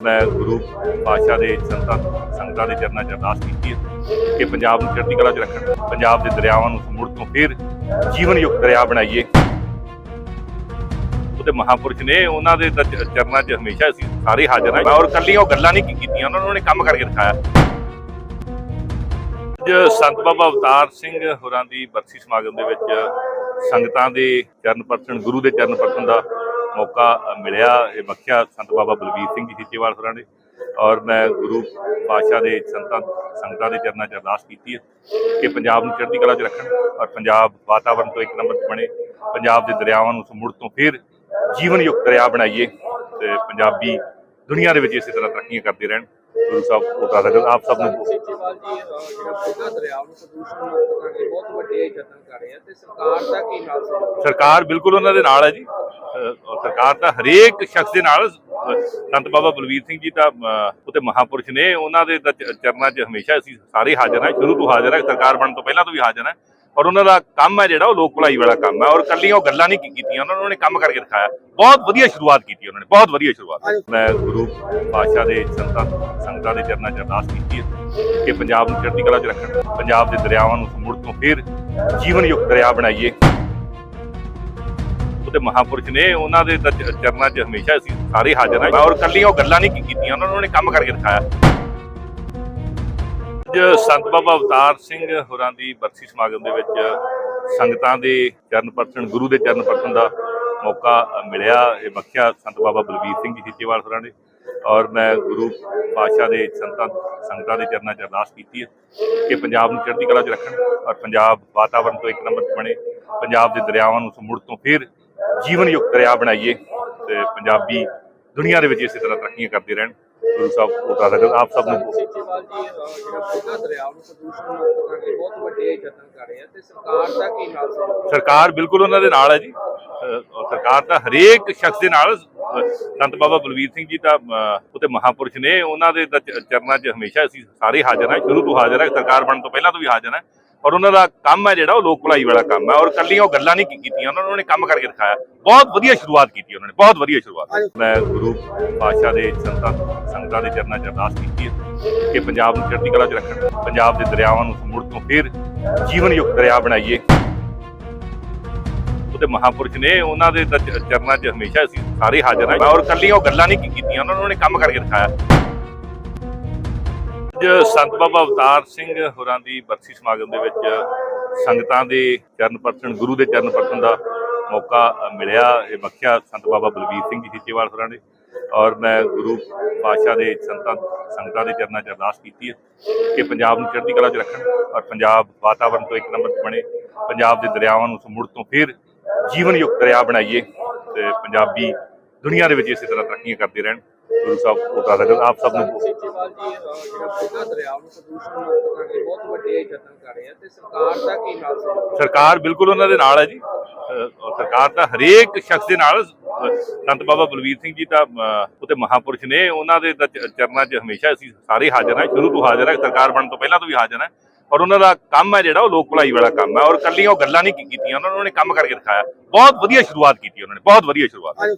ਮੈਂ ਗੁਰੂ ਪਾਤਸ਼ਾਹ ਦੇ ਸੰਤਾਂ ਸੰਗਤਾਂ ਦੇ ਚਰਨਾਂ 'ਚ ਅਰਦਾਸ ਕੀਤੀ ਹੈ ਕਿ ਪੰਜਾਬ ਨੂੰ ਚੜ੍ਹਦੀ ਕਲਾ 'ਚ ਰੱਖਣ, ਪੰਜਾਬ ਦੇ ਦਰਿਆਵਾਂ ਨੂੰ ਮੁੜ ਤੋਂ ਫੇਰ ਜੀਵਨ ਦਰਿਆ ਬਣਾਈਏ। ਉਹਦੇ ਮਹਾਪੁਰਸ਼ ਨੇ ਉਹਨਾਂ ਦੇ ਚਰਨਾਂ 'ਚ ਹਮੇਸ਼ਾ ਅਸੀਂ ਸਾਰੇ ਹਾਜ਼ਰ ਹਾਂ। ਔਰ ਕੱਲੀਆਂ ਉਹ ਗੱਲਾਂ ਨਹੀਂ ਕੀ- ਕੀਤੀਆਂ, ਉਹਨਾਂ ਨੇ ਕੰਮ ਕਰਕੇ ਦਿਖਾਇਆ। ਅੱਜ ਸੰਤ ਬਾਬਾ ਅਵਤਾਰ ਸਿੰਘ ਹੋਰਾਂ ਦੀ ਬਰਸੀ ਸਮਾਗਮ ਦੇ ਵਿੱਚ ਸੰਗਤਾਂ ਦੇ ਚਰਨ ਪਰਸਨ ਗੁਰੂ ਦੇ ਚਰਨ ਪਰਸਨ ਦਾ ਮੌਕਾ ਮਿਲਿਆ। ਇਹ ਬਖਸ਼ਿਆ ਸੰਤ ਬਾਬਾ ਬਲਬੀਰ ਸਿੰਘ ਜੀ ਸੀਚੇਵਾਲ ਹੋਰਾਂ ਨੇ ਔਰ ਮੈਂ ਗੁਰੂ ਪਾਤਸ਼ਾਹ ਦੇ ਸੰਤਾਂ, ਸੰਗਤਾਂ ਦੇ ਚਰਨਾਂ 'ਚ ਅਰਦਾਸ ਕੀਤੀ ਹੈ ਕਿ ਪੰਜਾਬ ਨੂੰ ਚੜ੍ਹਦੀ ਕਲਾ 'ਚ ਰੱਖਣ ਔਰ ਪੰਜਾਬ ਵਾਤਾਵਰਣ ਤੋਂ ਇੱਕ ਨੰਬਰ ਬਣੇ। ਪੰਜਾਬ ਦੇ ਦਰਿਆਵਾਂ ਨੂੰ ਮੁੜ ਤੋਂ ਫਿਰ ਜੀਵਨਯੁਕਤ ਦਰਿਆ ਬਣਾਈਏ ਤੇ ਪੰਜਾਬੀ ਦੁਨੀਆ ਦੇ ਵਿੱਚ ਇਸੇ ਤਰ੍ਹਾਂ ਤਰੱਕੀਆਂ ਕਰਦੇ ਰਹਿਣ। ਗੁਰੂ ਸਾਹਿਬ ਉਤਾਰ ਸਕਣ ਆਪ ਸਭ ਨੂੰ ਸਰਕਾਰ ਦਾ ਬਿਲਕੁਲ ਉਹਨਾਂ ਦੇ ਨਾਲ ਹੈ ਜੀ। ਸਰਕਾਰ ਤਾਂ ਹਰੇਕ ਸ਼ਖਸ ਦੇ ਨਾਲ ਸੰਤ ਬਾਬਾ ਬਲਵੀਰ ਸਿੰਘ ਜੀ ਅਹ, ਉਹਦੇ ਮਹਾਪੁਰਸ਼ ਨੇ ਉਹਨਾਂ ਦੇ ਚਰਨਾਂ 'ਚ ਹਮੇਸ਼ਾ ਅਸੀਂ ਸਾਰੇ ਹਾਜ਼ਰ ਹਾਂ ਸ਼ੁਰੂ ਤੋਂ ਹਾਜ਼ਰ ਹਾਂ। ਸਰਕਾਰ ਬਣਨ ਤੋਂ ਪਹਿਲਾਂ ਤੋਂ ਵੀ ਹਾਜ਼ਰ ਹਾਂ। ਔਰ ਉਹਨਾਂ ਦਾ ਕੰਮ ਹੈ ਜਿਹੜਾ, ਉਹ ਲੋਕ ਭਲਾਈ ਵਾਲਾ ਕੰਮ ਹੈ। ਔਰ ਕੱਲੀਆਂ ਉਹ ਗੱਲਾਂ ਨਹੀਂ ਕੀਤੀਆਂ, ਉਹਨਾਂ ਨੇ ਕੰਮ ਕਰਕੇ ਦਿਖਾਇਆ। ਬਹੁਤ ਵਧੀਆ ਸ਼ੁਰੂਆਤ ਕੀਤੀ ਉਹਨਾਂ ਨੇ, ਬਹੁਤ ਵਧੀਆ ਸ਼ੁਰੂਆਤ। ਮੈਂ ਗੁਰੂ ਪਾਤਸ਼ਾਹ ਦੇ ਸੰਤਾਂ, ਸੰਗਤਾਂ ਦੇ ਚਰਨਾਂ 'ਚ ਅਰਦਾਸ ਕੀਤੀ ਹੈ ਕਿ ਪੰਜਾਬ ਨੂੰ ਚੜ੍ਹਦੀ ਕਲਾ 'ਚ ਰੱਖਣ, ਪੰਜਾਬ ਦੇ ਦਰਿਆਵਾਂ ਨੂੰ ਮੁੜ ਤੋਂ ਫੇਰ ਜੀਵਨ ਯੁਕਤ ਦਰਿਆ ਬਣਾਈਏ। ਉਹਦੇ ਮਹਾਪੁਰਸ਼ ਨੇ ਉਹਨਾਂ ਦੇ ਚਰਨਾਂ 'ਚ ਹਮੇਸ਼ਾ ਅਸੀਂ ਸਾਰੇ ਹਾਜ਼ਰ ਹਾਂ। ਔਰ ਕੱਲੀਆਂ ਉਹ ਗੱਲਾਂ ਨਹੀਂ ਕੀ- ਕੀਤੀਆਂ, ਉਹਨਾਂ ਨੇ ਕੰਮ ਕਰਕੇ ਦਿਖਾਇਆ। ਅੱਜ ਸੰਤ ਬਾਬਾ ਅਵਤਾਰ ਸਿੰਘ ਹੋਰਾਂ ਦੀ ਬਰਸੀ ਸਮਾਗਮ ਦੇ ਵਿੱਚ ਸੰਗਤਾਂ ਦੇ ਚਰਨ ਪਰਤਣ, ਗੁਰੂ ਦੇ ਚਰਨ ਪਰਤਣ ਦਾ ਮੌਕਾ ਮਿਲਿਆ। ਇਹ ਬਖਸ਼ਿਆ ਸੰਤ ਬਾਬਾ ਬਲਬੀਰ ਸਿੰਘ ਜੀ ਸੀਚੇਵਾਲ ਹੋਰਾਂ ਨੇ ਔਰ ਮੈਂ ਗੁਰੂ ਪਾਤਸ਼ਾਹ ਦੇ ਸੰਤਾਂ, ਸੰਗਤਾਂ ਦੇ ਚਰਨਾਂ 'ਚ ਅਰਦਾਸ ਕੀਤੀ ਹੈ ਕਿ ਪੰਜਾਬ ਨੂੰ ਚੜ੍ਹਦੀ ਕਲਾ 'ਚ ਰੱਖਣ ਔਰ ਪੰਜਾਬ ਵਾਤਾਵਰਣ ਤੋਂ ਇੱਕ ਨੰਬਰ 'ਤੇ ਬਣੇ। ਪੰਜਾਬ ਦੇ ਦਰਿਆਵਾਂ ਨੂੰ ਮੁੜ ਤੋਂ ਫਿਰ ਜੀਵਨ ਯੁਕਤ ਦਰਿਆ ਬਣਾਈਏ ਤੇ ਪੰਜਾਬੀ ਦੁਨੀਆ ਦੇ ਵਿੱਚ ਇਸੇ ਤਰ੍ਹਾਂ ਤਰੱਕੀਆਂ ਕਰਦੇ ਰਹਿਣ। ਗੁਰੂ ਸਾਹਿਬ ਉਤਾਰ ਸਕਣ ਆਪ ਸਭ ਨੂੰ ਸਰਕਾਰ ਦਾ ਬਿਲਕੁਲ ਉਹਨਾਂ ਦੇ ਨਾਲ ਹੈ ਜੀ। ਸਰਕਾਰ ਤਾਂ ਹਰੇਕ ਸ਼ਖਸ ਦੇ ਨਾਲ ਸੰਤ ਬਾਬਾ ਬਲਵੀਰ ਸਿੰਘ ਜੀ ਤਾਂ ਅਹ, ਉਹਦੇ ਮਹਾਪੁਰਸ਼ ਨੇ। ਉਹਨਾਂ ਦੇ ਚਰਨਾਂ 'ਚ ਹਮੇਸ਼ਾ ਅਸੀਂ ਸਾਰੇ ਹਾਜ਼ਰ ਹਾਂ। ਸ਼ੁਰੂ ਤੋਂ ਹਾਜ਼ਰ ਹਾਂ। ਸਰਕਾਰ ਬਣਨ ਤੋਂ ਪਹਿਲਾਂ ਤੋਂ ਵੀ ਹਾਜ਼ਰ ਹਾਂ। ਔਰ ਉਹਨਾਂ ਦਾ ਕੰਮ ਹੈ ਜਿਹੜਾ, ਉਹ ਲੋਕ ਭਲਾਈ ਵਾਲਾ ਕੰਮ ਹੈ। ਔਰ ਕੱਲੀਆਂ ਉਹ ਗੱਲਾਂ ਨਹੀਂ ਕੀਤੀਆਂ, ਉਹਨਾਂ ਨੇ ਕੰਮ ਕਰਕੇ ਦਿਖਾਇਆ। ਬਹੁਤ ਵਧੀਆ ਸ਼ੁਰੂਆਤ ਕੀਤੀ ਉਹਨਾਂ ਨੇ, ਬਹੁਤ ਵਧੀਆ ਸ਼ੁਰੂਆਤ। ਮੈਂ ਗੁਰੂ ਪਾਤਸ਼ਾਹ ਦੇ ਸੰਤਾਂ, ਸੰਗਤਾਂ ਦੇ ਚਰਨਾਂ 'ਚ ਅਰਦਾਸ ਕੀਤੀ ਹੈ ਕਿ ਪੰਜਾਬ ਨੂੰ ਚੜ੍ਹਦੀ ਕਲਾ 'ਚ ਰੱਖਣ, ਪੰਜਾਬ ਦੇ ਦਰਿਆਵਾਂ ਨੂੰ ਮੁੜ ਤੋਂ ਫੇਰ ਜੀਵਨਯੁਕਤ ਦਰਿਆ ਬਣਾਈਏ। ਉਹਦੇ ਮਹਾਪੁਰਸ਼ ਨੇ ਉਹਨਾਂ ਦੇ ਚਰਨਾਂ 'ਚ ਹਮੇਸ਼ਾ ਅਸੀਂ ਸਾਰੇ ਹਾਜ਼ਰ ਹਾਂ। ਔਰ ਕੱਲੀਆਂ ਉਹ ਗੱਲਾਂ ਨਹੀਂ ਕੀ- ਕੀਤੀਆਂ, ਉਹਨਾਂ ਨੇ ਕੰਮ ਕਰਕੇ ਦਿਖਾਇਆ। ਅੱਜ ਸੰਤ ਬਾਬਾ ਅਵਤਾਰ ਸਿੰਘ ਹੋਰਾਂ ਦੀ ਬਰਸੀ ਸਮਾਗਮ ਦੇ ਵਿੱਚ ਸੰਗਤਾਂ ਦੇ ਚਰਨ ਪਰਸਨ ਗੁਰੂ ਦੇ ਚਰਨ ਪਰਤਣ ਦਾ ਮੌਕਾ ਮਿਲਿਆ। ਇਹ ਬਖਸ਼ਿਆ ਸੰਤ ਬਾਬਾ ਬਲਵੀਰ ਸਿੰਘ ਜੀ ਸੀਚੇਵਾਲ ਹੋਰਾਂ ਨੇ ਔਰ ਮੈਂ ਗੁਰੂ ਪਾਤਸ਼ਾਹ ਦੇ ਸੰਤਾਂ, ਸੰਗਤਾਂ ਦੇ ਚਰਨਾਂ 'ਚ ਅਰਦਾਸ ਕੀਤੀ ਹੈ ਕਿ ਪੰਜਾਬ ਨੂੰ ਚੜ੍ਹਦੀ ਕਲਾ 'ਚ ਰੱਖਣ ਔਰ ਪੰਜਾਬ ਵਾਤਾਵਰਣ ਤੋਂ ਇੱਕ ਨੰਬਰ 'ਤੇ ਬਣੇ, ਪੰਜਾਬ ਦੇ ਦਰਿਆਵਾਂ ਨੂੰ ਮੁੜ ਤੋਂ ਫਿਰ ਜੀਵਨ ਯੁਕਤ ਦਰਿਆ ਬਣਾਈਏ ਤੇ ਪੰਜਾਬੀ ਦੁਨੀਆ ਦੇ ਵਿੱਚ ਇਸੇ ਤਰ੍ਹਾਂ ਤਰੱਕੀਆਂ ਕਰਦੇ ਰਹਿਣ। ਗੁਰੂ ਸਾਹਿਬ ਸਕਣ ਆਪ ਸਭ ਨੂੰ ਸਰਕਾਰ ਦਾ ਬਿਲਕੁਲ ਉਹਨਾਂ ਦੇ ਨਾਲ ਹੈ ਜੀ। ਸਰਕਾਰ ਹਰੇਕ ਸ਼ਖਸ ਦੇ ਨਾਲ ਸੰਤ ਬਾਬਾ ਬਲਵੀਰ ਸਿੰਘ ਜੀ ਤਾਂ ਅਹ, ਉਹਦੇ ਮਹਾਪੁਰਸ਼ ਨੇ ਉਹਨਾਂ ਦੇ ਚਰਨਾਂ 'ਚ ਹਮੇਸ਼ਾ ਅਸੀਂ ਸਾਰੇ ਹਾਜ਼ਰ ਹਾਂ ਸ਼ੁਰੂ ਤੋਂ ਹਾਜ਼ਰ ਹਾਂ ਸਰਕਾਰ ਬਣਨ ਤੋਂ ਪਹਿਲਾਂ ਤੋਂ ਵੀ ਹਾਜ਼ਰ ਹਾਂ। ਔਰ ਉਹਨਾਂ ਦਾ ਕੰਮ ਹੈ ਜਿਹੜਾ ਉਹ ਲੋਕ ਭਲਾਈ ਵਾਲਾ ਕੰਮ ਹੈ। ਔਰ ਕੱਲੀਆਂ ਉਹ ਗੱਲਾਂ ਨਹੀਂ ਕੀਤੀਆਂ ਉਹਨਾਂ ਨੇ ਕੰਮ ਕਰਕੇ ਦਿਖਾਇਆ। ਬਹੁਤ ਵਧੀਆ ਸ਼ੁਰੂਆਤ ਕੀਤੀ ਉਹਨਾਂ ਨੇ ਬਹੁਤ ਵਧੀਆ ਸ਼ੁਰੂਆਤ।